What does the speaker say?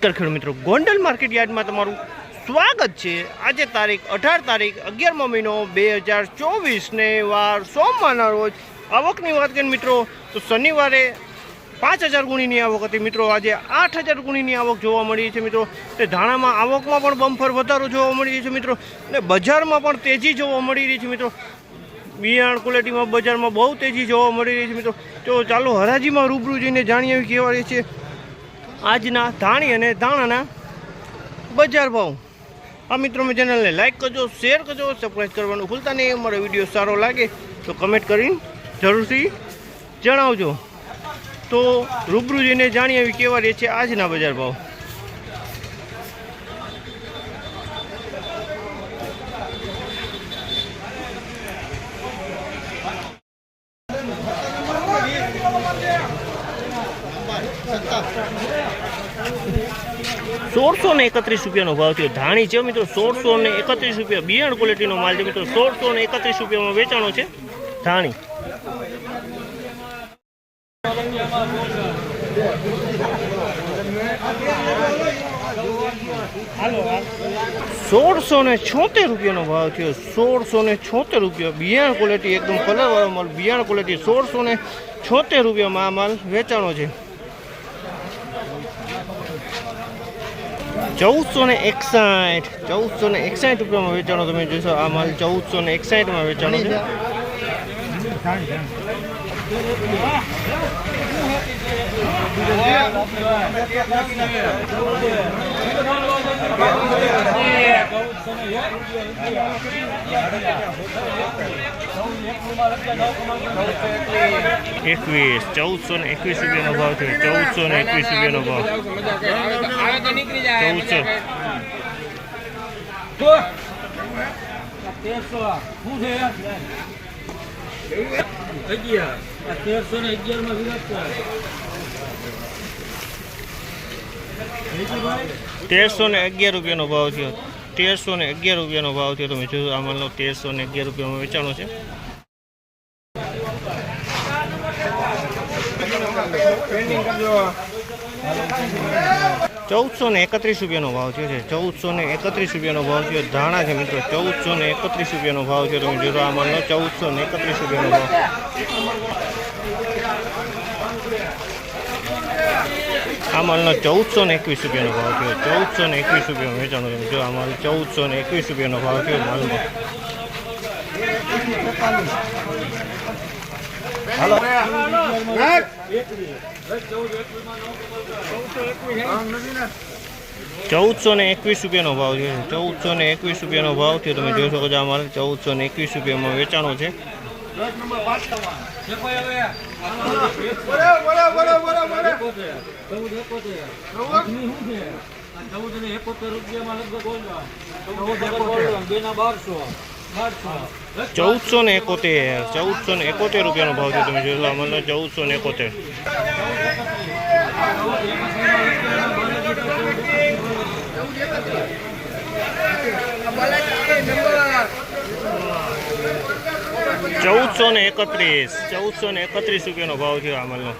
નમસ્કાર ખેડૂત મિત્રો. ગોંડલ માર્કેટ યાર્ડમાં તમારું સ્વાગત છે. આજે તારીખ અઢાર તારીખ અગિયારમો મહિનો બે હજાર ચોવીસને વાર સોમવારના રોજ આવકની વાત કરીએ મિત્રો, તો શનિવારે પાંચ હજાર ગુણીની આવક હતી. મિત્રો, આજે આઠ હજાર ગુણીની આવક જોવા મળી છે મિત્રો. તે ધાણામાં આવકમાં પણ બમ્ફર વધારો જોવા મળી છે મિત્રો. અને બજારમાં પણ તેજી જોવા મળી રહી છે મિત્રો. બિયારણ ક્વોલિટીમાં બજારમાં બહુ તેજી જોવા મળી રહી છે મિત્રો. તો ચાલો હરાજીમાં રૂબરૂ જઈને જાણીએ કેવા રહે છે આજના ધાણી અને ધાણાના બજાર ભાવ. આ મિત્રો મેં ચેનલને લાઇક કરજો શેર કરજો સબસ્ક્રાઈબ કરવાનું ભૂલતા નહીં. અમારો વીડિયો સારો લાગે તો કમેન્ટ કરીને જરૂરથી જણાવજો. તો રૂબરૂ જઈને જાણીએ આવી કેવા રહે છે આજના બજાર ભાવ. સોળસો ને એકત્રીસ રૂપિયાનો ભાવ થયો. ધાણી છે મિત્રો, સોળસો ને એકત્રીસ રૂપિયા. બિયાણ ક્વોલિટીનો માલ છે મિત્રો, સોળસો ને એકત્રીસ રૂપિયામાં વેચાણો છે ધાણી. સોળસો ને છોતેર રૂપિયાનો ભાવ થયો. સોળસો ને છોતેર રૂપિયા. બિયાણ ક્વોલિટી એકદમ કલરવાળો માલ. બિયાણ ક્વોલિટી સોળસો ને છોતેર રૂપિયામાં આ માલ વેચાણો છે. ચૌદસો ને એકસાઠ. ચૌદસો ને એકસાઠ રૂપિયામાં વેચાણો તમે જોશો. આ માલ ચૌદસો ને એકસાઠમાં વેચાણો છે. એકવીસ, ચૌદસો ને એકવીસ રૂપિયાનો ભાવ થયો ચૌદસો ને એકવીસ રૂપિયાનો ભાવ. ચૌદસો. તેરસો ને અગિયાર રૂપિયાનો ભાવ થયો તેરસો ને અગિયાર રૂપિયાનો ભાવ થયો તમે જોયું આ માલનો તેરસો ને અગિયાર રૂપિયામાં વેચાણો છે. ચૌદસો ને એકત્રીસ રૂપિયાનો ભાવ થયો છે ચૌદસો ને એકત્રીસ રૂપિયાનો ભાવ થયો ધાણા છે મિત્રો ચૌદસો ને એકત્રીસ રૂપિયાનો ભાવ થયો તમે જોયો આ માલનો ચૌદસો ને એકત્રીસ રૂપિયાનો ભાવ આ માલનો ચૌદસો ને એકવીસ રૂપિયાનો ભાવ થયો ચૌદસો ને એકવીસ રૂપિયામાં વેચાણો છે જો આ માલ ચૌદસો ને એકવીસ રૂપિયાનો ભાવ થયો માલમાં ચૌદસો ને એકવીસ રૂપિયાનો ભાવ છે. ચૌદસો ને એકવીસ રૂપિયાનો ભાવ છે. તમે જોઈ શકો છો અમારે ચૌદસો ને એકવીસ રૂપિયામાં વેચાણો છે. ચૌદ ને એકોતેર રૂપિયામાં લગભગ બારસો. ચૌદસો ને એકોતેર, ચૌદસો ને એકોતેર રૂપિયાનો ભાવ છે તમે લો અમલનો ચૌદસો ને એકોતેર. ચૌદસો ને એકત્રીસ, ચૌદસો ને એકત્રીસ રૂપિયાનો ભાવ થયો અમલનો